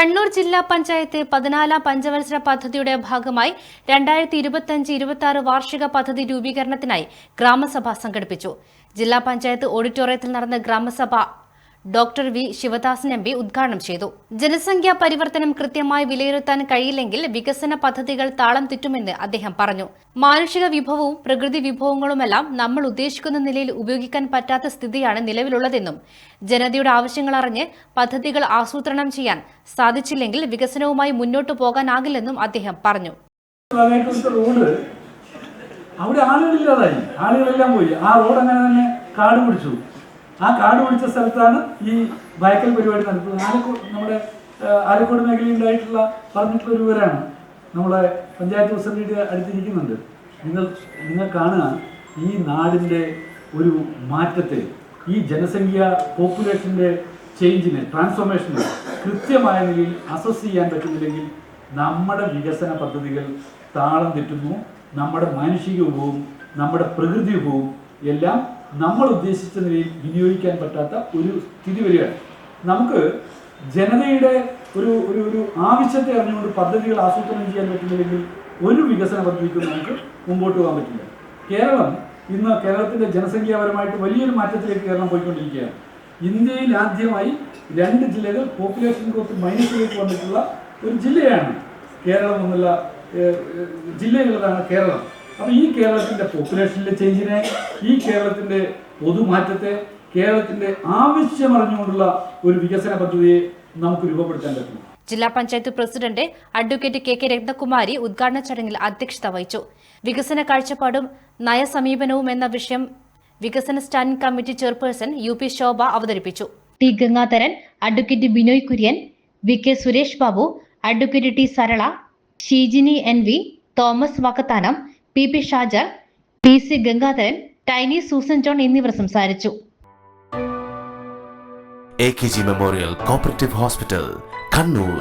കണ്ണൂർ ജില്ലാ പഞ്ചായത്ത് പതിനാലാം പഞ്ചവത്സര പദ്ധതിയുടെ ഭാഗമായി രണ്ടായിരത്തി ഇരുപത്തിയഞ്ച് ഇരുപത്തി ആറ് വാർഷിക പദ്ധതി രൂപീകരണത്തിനായി ഗ്രാമസഭ സംഘടിപ്പിച്ചു. ജില്ലാ പഞ്ചായത്ത് ഓഡിറ്റോറിയത്തിൽ നടന്ന ഗ്രാമസഭ doctor V Sivadasan M P ഉദ്ഘാടനം ചെയ്തു. ജനസംഖ്യാ പരിവർത്തനം കൃത്യമായി വിലയിരുത്താൻ കഴിയില്ലെങ്കിൽ വികസന പദ്ധതികൾ താളം തെറ്റുമെന്ന് അദ്ദേഹം പറഞ്ഞു. മാനുഷിക വിഭവവും പ്രകൃതി വിഭവങ്ങളുമെല്ലാം നമ്മൾ ഉദ്ദേശിക്കുന്ന നിലയിൽ ഉപയോഗിക്കാൻ പറ്റാത്ത സ്ഥിതിയാണ് നിലവിലുള്ളതെന്നും ജനതയുടെ ആവശ്യങ്ങൾ അറിഞ്ഞ് പദ്ധതികൾ ആസൂത്രണം ചെയ്യാൻ സാധിച്ചില്ലെങ്കിൽ വികസനവുമായി മുന്നോട്ടു പോകാനാകില്ലെന്നും അദ്ദേഹം പറഞ്ഞു. അവിടെ ആളുകളില്ലാതായി. ആളുകളെല്ലാം പോയി. ആ റോഡ് അങ്ങനെ തന്നെ കാട് പിടിച്ചു. ആ കാട് പിടിച്ച സ്ഥലത്താണ് ഈ ബൈക്കൽ പരിപാടി നടത്തുന്നത് ആലക്കോട് നമ്മുടെ ആലക്കോട് മേഖലയിൽ ഉണ്ടായിട്ടുള്ള പറഞ്ഞിട്ടുള്ള ഒരു വിവരമാണ് നമ്മളെ പഞ്ചായത്ത് പ്രസിഡന്റിന്റെ അടുത്തിരിക്കുന്നുണ്ട്. നിങ്ങൾ നിങ്ങൾ കാണുക ഈ നാടിന്റെ ഒരു മാറ്റത്തെ ഈ ജനസംഖ്യ പോപ്പുലേഷന്റെ ചേഞ്ചിന് ട്രാൻസ്ഫോർമേഷന് കൃത്യമായ നിലയിൽ അസസ് ചെയ്യാൻ പറ്റുന്നില്ലെങ്കിൽ നമ്മുടെ വികസന പദ്ധതികൾ താളം തെറ്റുന്നു. നമ്മുടെ മാനുഷിക ഉപവും നമ്മുടെ പ്രകൃതി ഉപവും എല്ലാം നമ്മൾ ഉദ്ദേശിച്ച നിലയിൽ വിനിയോഗിക്കാൻ പറ്റാത്ത ഒരു സ്ഥിതി വരികയാണ്. നമുക്ക് ജനതയുടെ ഒരു ഒരു ഒരു ആവശ്യത്തെ അറിഞ്ഞുകൊണ്ട് പദ്ധതികൾ ആസൂത്രണം ചെയ്യാൻ പറ്റുന്നില്ലെങ്കിൽ ഒരു വികസന പദ്ധതിക്കും നമുക്ക് മുമ്പോട്ട് പോകാൻ പറ്റില്ല. കേരളം ഇന്ന് കേരളത്തിന്റെ ജനസംഖ്യാപരമായിട്ട് വലിയൊരു മാറ്റത്തിലേക്ക് കേരളം പോയിക്കൊണ്ടിരിക്കുകയാണ്. ഇന്ത്യയിൽ ആദ്യമായി രണ്ട് ജില്ലകൾ പോപ്പുലേഷൻ ഗ്രോത്ത് മൈനസിലേക്ക് വന്നിട്ടുള്ള ഒരു ജില്ലയാണ് കേരളം എന്നുള്ള ജില്ലയുള്ളതാണ് കേരളം. അപ്പോൾ ഈ കേരളത്തിന്റെ പോപ്പുലേഷനിലെ ചേഞ്ചിനെ ഈ കേരളത്തിന്റെ പൊതുമാറ്റത്തെ കേരളത്തിന്റെ ആവശ്യമറിഞ്ഞുകൊണ്ടുള്ള ഒരു വികസന പദ്ധതിയെ നമുക്ക് രൂപപ്പെടുത്താൻ പറ്റും ജില്ലാ panchayat president advocate K K Ratnakumari ഉദ്ഘാടന ചടങ്ങിൽ അധ്യക്ഷത വഹിച്ചു. വികസന കാഴ്ചപ്പാടും നയസമീപനവും എന്ന വിഷയം വികസന standing committee chairperson U P Shobha അവതരിപ്പിച്ചു. T Gangadharan advocate Binoy Kurian V K Suresh Babu advocate T Sarala Sheejini N V Thomas Vakkathanam P P Shaja P C Gangadharan Tiny Susan John എന്നിവർ സംസാരിച്ചു. A K G memorial cooperative hospital Kannur